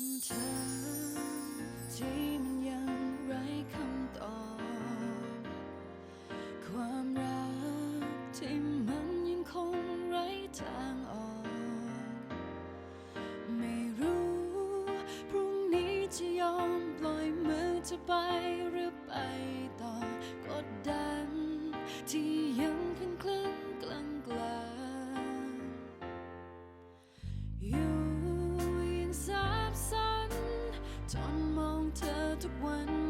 ำถามที่มันยังไร้คำตอบ ความรักที่มันยังคงไร้ทางออก ไม่รู้ พรุ่งนี้จะยอมปล่อยมือเธอไปหรือ เธ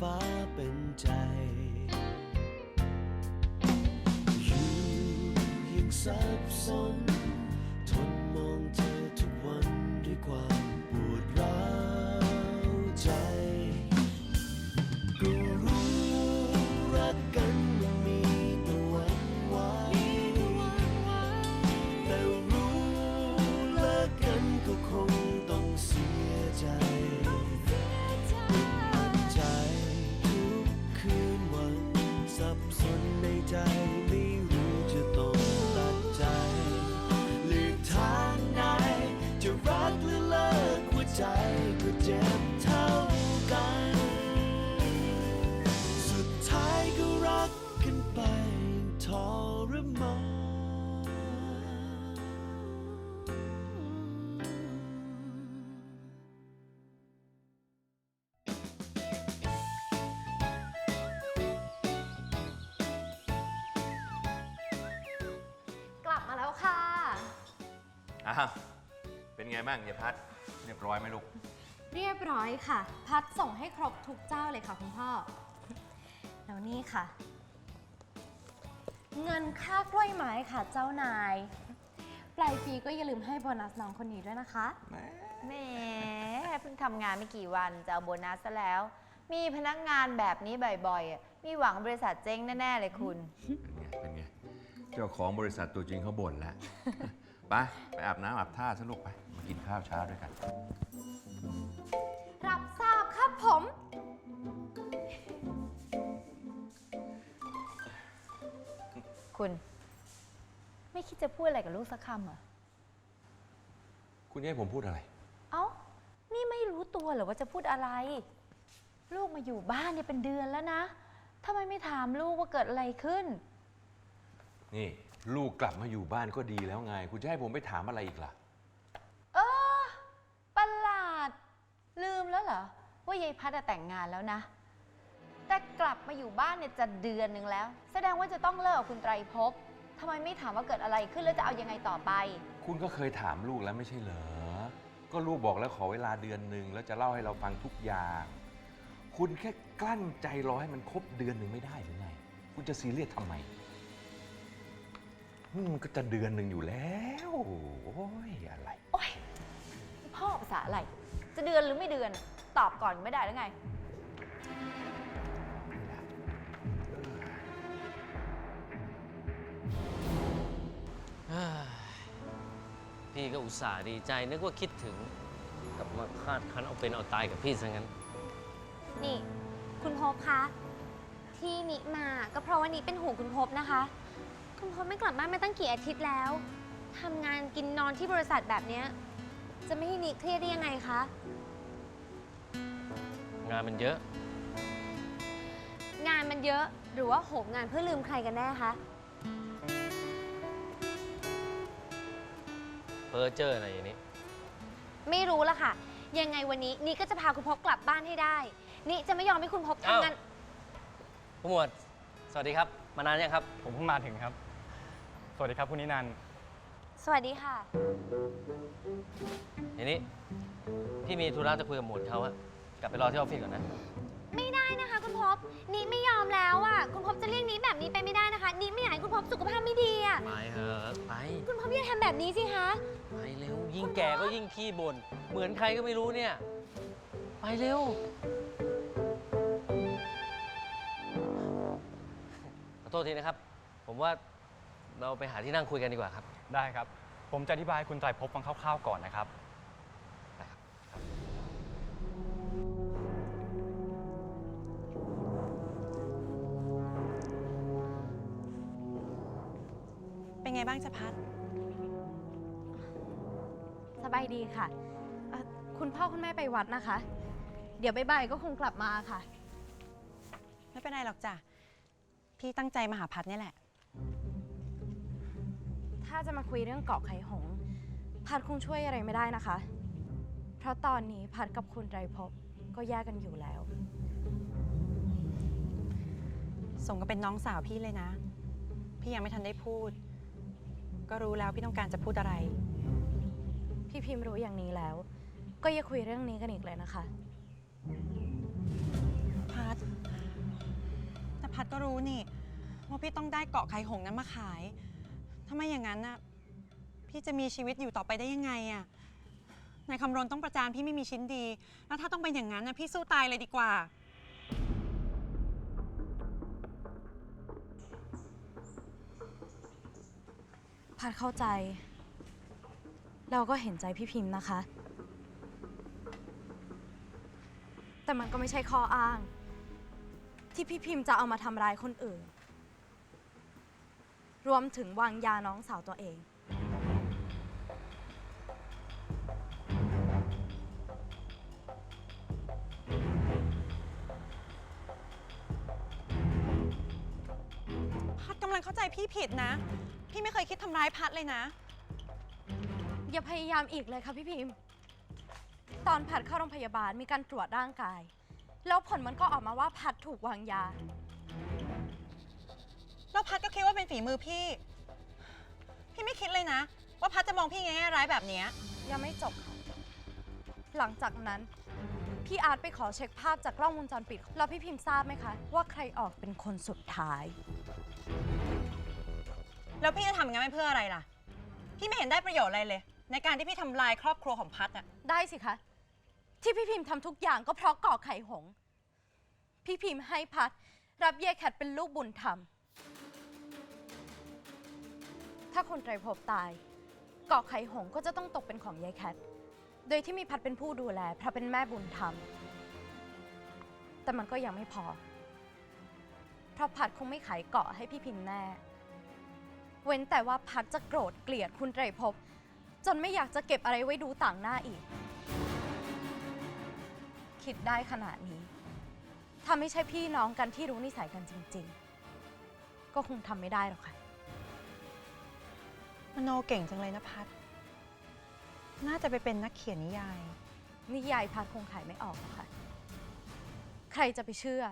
ฟ้าเป็นใจ อยู่ยังสับสน อ้าวเป็นไงบ้างยายพัดเรียบร้อยไหมลูก เรียบร้อยค่ะ พัดส่งให้ครบทุกเจ้าเลยค่ะคุณพ่อ แล้วนี่ค่ะ เงินค่ากล้วยไม้ค่ะเจ้านาย ปลายปีก็อย่าลืมให้โบนัสน้องคนนี้ด้วยนะคะ แหมเพิ่งทำงานไม่กี่วันจะเอาโบนัสซะแล้ว มีพนักงานแบบนี้บ่อยๆอะมีหวังบริษัทเจ๊งแน่ ๆ เลยคุณ เป็นไง เป็นไง เจ้าของบริษัทตัวจริงเขาบ่นแล้ว ไป ไปอาบน้ำอาบท่าซะลูกไป มากินข้าวเช้าด้วยกัน รับทราบครับผม คุณ ไม่คิดจะพูดอะไรกับลูกสักคำเหรอ คุณจะให้ผมพูดอะไร เอ้า นี่ไม่รู้ตัวเหรอว่าจะพูดอะไร ลูกมาอยู่บ้านเนี่ยเป็นเดือนแล้วนะทำไมไม่ถามลูกว่าเกิดอะไรขึ้น นี่ ลูกกลับมาอยู่บ้านก็ดีแล้วไง คุณจะให้ผมไปถามอะไรอีกล่ะ เออประหลาด ลืมแล้วเหรอ ว่ายายพัดอะแต่งงานแล้วนะ แต่กลับมาอยู่บ้านเนี่ยจะเดือนหนึ่งแล้ว แสดงว่าจะต้องเลิกกับคุณไตรภพทำไมไม่ถามว่าเกิดอะไรขึ้นแล้วจะเอายังไงต่อไป คุณก็เคยถามลูกแล้วไม่ใช่เหรอ ก็ลูกบอกแล้วขอเวลาเดือนหนึ่งแล้วจะเล่าให้เราฟังทุกอย่าง คุณแค่กลั้นใจรอให้มันครบเดือนหนึ่งไม่ได้หรือไง คุณจะซีเรียสทำไม อืมก็จะเดือนหนึ่งอยู่แล้วโอ้ยอะไร โอ๊ยพ่อภาษาอะไร จะเดือนหรือไม่เดือนตอบก่อนไม่ได้แล้วไงเฮ้ยพี่ก็อุตส่าห์ดีใจนึกว่าคิดถึงกลับมาคาดคันเอาเป็นเอาตายกับพี่ซะงั้น นี่ คุณพบคะ ที่นิมาก็เพราะว่านิเป็นห่วงคุณพบนะคะ คุณพบไม่กลับบ้านมาตั้งกี่อาทิตย์แล้วทำงานกินนอนที่บริษัทแบบเนี้ยจะไม่ให้นิเครียดได้ยังไงคะ งานมันเยอะ งานมันเยอะหรือว่าโหมงานเพื่อลืมใครกันแน่คะ เพอเจออะไรอย่างนี้ ไม่รู้ละค่ะ ยังไงวันนี้นี่ก็จะพาคุณพบกลับบ้านให้ได้ นี่จะไม่ยอมให้คุณพบทำงานผู้หมวด สวัสดีครับ มานานยังครับ ผมเพิ่งมาถึงครับส วัสดีครับคุณนินันท์สวัสดีค่ะ ทีนี้พี่มีธุระจะคุยกับหมวดเขาอะกลับไปรอที่ออฟฟิศก่อนนะ ไม่ได้นะคะ คุณพบนี่ไม่ยอมแล้วอะ คุณพบจะเรียกนี้แบบนี้ไปไม่ได้นะคะนี่ไม่อยากให้คุณพบสุขภาพไม่ดีอะ ไปเถอะไป คุณพบอย่าทำแบบนี้สิคะ ไปเร็ว ยิ่งแก่ก็ยิ่งขี้บ่นเหมือนใครก็ไม่รู้เนี่ย ไปเร็ว ขอโทษทีนะครับ ผมว่า เราไปหาที่นั่งคุยกันดีกว่าครับ ได้ครับ ผมจะอธิบายให้คุณไตรภพฟังคร่าวๆก่อนนะครับ เป็นไงบ้างจ๊ะพัด สบายดีค่ะเอ่อคุณพ่อคุณแม่ไปวัดนะคะ เดี๋ยวบ่ายๆก็คงกลับมาค่ะ ไม่เป็นไรหรอกจ้ะ พี่ตั้งใจมาหาพัดนี่แหละ ถ้าจะมาคุยเรื่องเกาะไข่หงส์พัดคงช่วยอะไรไม่ได้นะคะ เพราะตอนนี้พัดกับคุณไตรภพก็แยกกันอยู่แล้ว สมกับเป็นน้องสาวพี่เลยนะ พี่ยังไม่ทันได้พูด ก็รู้แล้วพี่ต้องการจะพูดอะไร พี่พิมพ์รู้อย่างนี้แล้ว ก็อย่าคุยเรื่องนี้กันอีกเลยนะคะ พัดแต่พัดก็รู้นี่ว่าพี่ต้องได้เกาะไข่หงส์นั้นมาขาย ถ้าไม่อย่างนั้นน่ะ พี่จะมีชีวิตอยู่ต่อไปได้ยังไงอะนายคำรณต้องประจานพี่ไม่มีชิ้นดี แล้วถ้าต้องเป็นอย่างนั้นนะพี่สู้ตายเลยดีกว่า พัดเข้าใจ เราก็เห็นใจพี่พิมพ์นะคะ แต่มันก็ไม่ใช่ข้ออ้าง ที่พี่พิมพ์จะเอามาทำร้ายคนอื่น รวมถึงวางยาน้องสาวตัวเอง พัดกำลังเข้าใจพี่ผิดนะ พี่ไม่เคยคิดทำร้ายพัดเลยนะ อย่าพยายามอีกเลยค่ะพี่พิมพ์ ตอนพัดเข้าโรงพยาบาลมีการตรวจร่างกาย แล้วผลมันก็ออกมาว่าพัดถูกวางยา แล้วพัดก็คิดว่าเป็นฝีมือพี่ พี่ไม่คิดเลยนะ ว่าพัดจะมองพี่แง่ร้ายแบบเนี้ยยังไม่จบค่ะ หลังจากนั้น พี่อาร์ตไปขอเช็คภาพจากกล้องวงจรปิด แล้วพี่พิมพ์ทราบไหมคะ ว่าใครออกเป็นคนสุดท้าย แล้วพี่จะทำอย่างนั้นไปเพื่ออะไรล่ะ พี่ไม่เห็นได้ประโยชน์อะไรเลย ในการที่พี่ทำลายครอบครัวของพัดอะได้สิคะ ที่พี่พิมพ์ทำทุกอย่างก็เพราะก่อไข่หงส์พี่พิมพ์ให้พัด รับเยแคทเป็นลูกบุญธรรม ถ้าคนไตรภพตาย เกาะไข่หงก็จะต้องตกเป็นของยายแคท โดยที่มีพัดเป็นผู้ดูแลเพราะเป็นแม่บุญธรรม แต่มันก็ยังไม่พอ เพราะพัดคงไม่ขายเกาะให้พี่พิมพ์แน่ เว้นแต่ว่าพัดจะโกรธเกลียดคุณไตรภพจนไม่อยากจะเก็บอะไรไว้ดูต่างหน้าอีก คิดได้ขนาดนี้ถ้าไม่ใช่พี่น้องกันที่รู้นิสัยกันจริง ๆ ก็คงทำไม่ได้หรอกค่ะ มโนเก่งจังเลยนะพัด น่าจะไปเป็นนักเขียนนิยาย นิยายพัดคงขายไม่ออกหรอกค่ะใครจะไปเชื่อ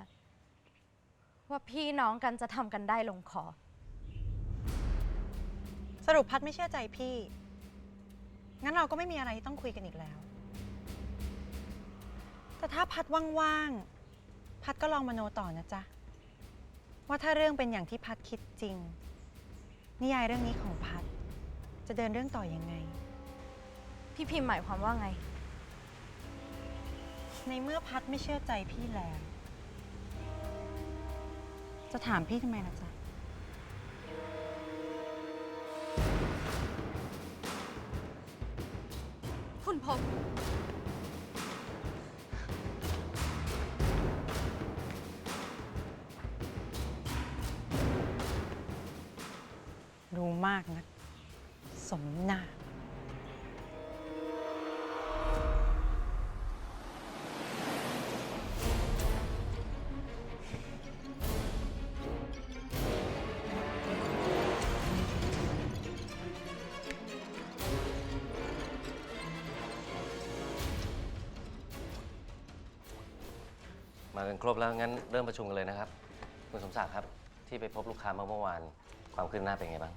ว่าพี่น้องกันจะทำกันได้ลงคอ สรุปพัดไม่เชื่อใจพี่ งั้นเราก็ไม่มีอะไรที่ต้องคุยกันอีกแล้ว แต่ถ้าพัดว่างๆ พัดก็ลองมโนต่อนะจ๊ะ ว่าถ้าเรื่องเป็นอย่างที่พัดคิดจริง นิยายเรื่องนี้ของพัด จะเดินเรื่องต่อยังไง พี่พิมพ์หมายความว่าไง ในเมื่อพัดไม่เชื่อใจพี่แล้ว จะถามพี่ทำไมล่ะจ๊ะ คุณพบ รู้มากนะ สมนาครบแล้วงั้นเริ่มประชุมกันเลยนะครับ คุณสมศักดิ์ครับ ที่ไปพบลูกค้าเมื่อเมื่อวานความคืบหน้าเป็นไงบ้าง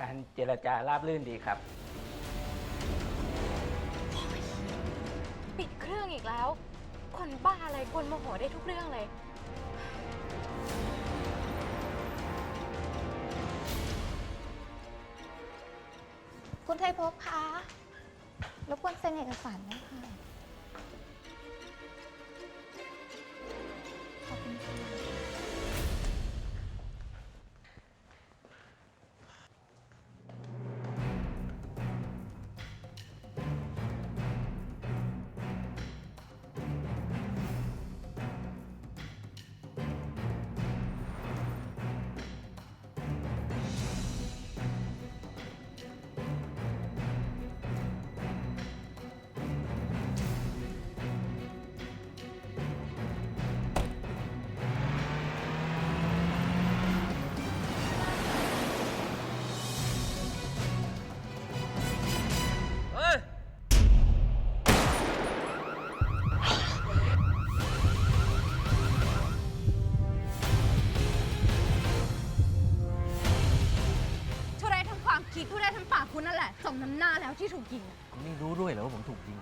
การเจรจาราบรื่นดีครับ ปิดเครื่องอีกแล้ว คนบ้าอะไรกวนโมโหได้ทุกเรื่องเลย คุณไทยภพคะรบกวนเซ็นเอกสารด้วยค่ะ ที่ถูกยิงอะ คุณไม่รู้ด้วยเหรอว่าผมถูกยิง